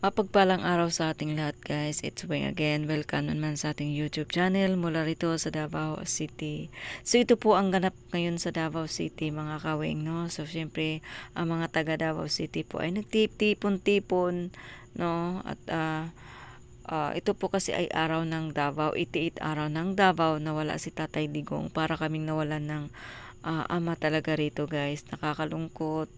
Mapagpalang araw sa ating lahat guys. It's Wing again. Welcome naman sa ating YouTube channel mula rito sa Davao City. So ito po ang ganap ngayon sa Davao City mga kawing no. So syempre ang mga taga Davao City po ay nagtipon-tipon no at ah, ah, ito po kasi ay araw ng Davao, 88 araw ng Davao na wala si Tatay Digong para kaming nawalan ng ah, ama talaga rito guys. Nakakalungkot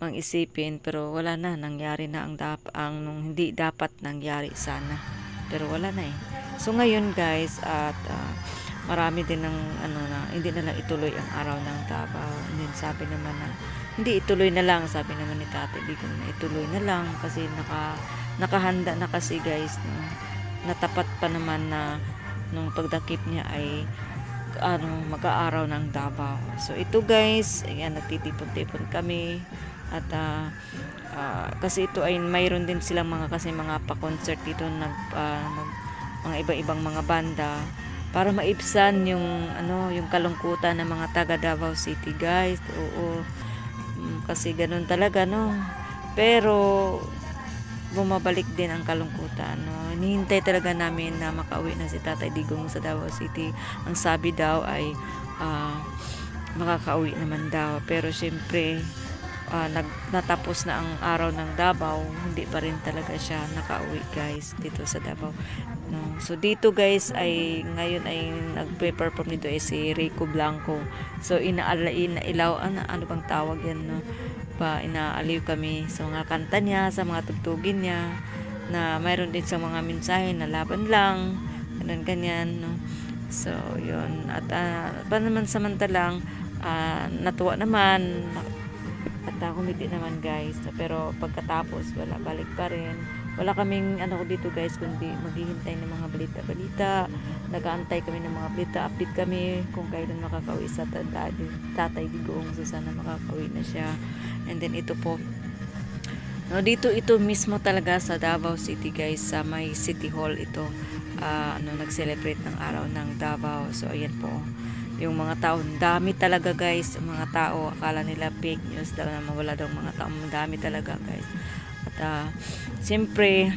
mang isipin pero wala na nangyari na ang dap ang nung hindi dapat nangyari sana. Pero wala na eh. So ngayon guys at ah, marami din ng ano na hindi na lang ituloy ang araw ng Davao and then sabi naman na hindi ituloy na lang sabi naman ni Tate di ko na ituloy na lang kasi naka nakahanda na kasi guys no natapat pa naman na nung pagdakip niya ay ano mag-aaraw ng Davao so ito guys ayan nagtitipon-tipon kami at ah, ah, kasi ito ay mayroon din silang mga kasi mga pa-concert dito nag, ah, nag- mga iba-ibang mga banda para maibsan yung ano yung kalungkutan ng mga taga Davao City guys. Oo. Mm, kasi ganun talaga no? Pero bumabalik din ang kalungkutan no? Hinihintay talaga namin na makauwi na si Tatay Digong sa Davao City. Ang sabi daw ay ah, makakauwi naman daw. Pero syempre ah, nag, natapos na ang araw ng Davao, hindi pa rin talaga siya nakauwi guys dito sa Davao. No. So dito guys ay ngayon ay nagpe-perform dito ay si Rico Blanco. So inaala inailaw ano, ano bang tawag yan no? Pa inaaliw kami sa mga kanta niya, sa mga tugtugin niya na mayroon din sa mga mensahe na laban lang, ganun ganyan no. So yun at uh, pa naman samantalang ah, natuwa naman at uh, kumiti naman guys. Pero pagkatapos wala balik pa rin. Wala kaming ano ko dito guys kundi maghihintay ng mga balita-balita. Nagaantay kami ng mga balita update kami kung kailan makakauwi sa tatay, tatay digong so sana makakauwi na siya. And then ito po. No dito ito mismo talaga sa Davao City guys sa may City Hall ito. Ah, ano nag-celebrate ng araw ng Davao. So ayan po yung mga tao, dami talaga guys, mga tao, akala nila fake news daw na mawala daw mga tao, dami talaga guys. At uh, siyempre,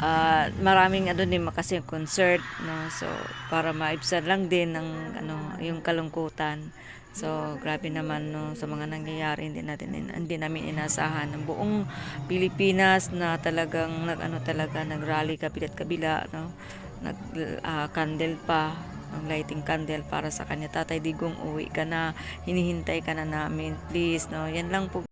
ah, maraming ano din kasi concert, no? So, para maibsan lang din ng ano, yung kalungkutan. So, grabe naman no, sa mga nangyayari, hindi natin hindi namin inasahan ng buong Pilipinas na talagang nag ano talaga nagrally kabilat kabila, no? Nag ah, candle pa ng lighting candle para sa kanya. Tatay digong uwi ka na. Hinihintay ka na namin. Please no? Yan lang po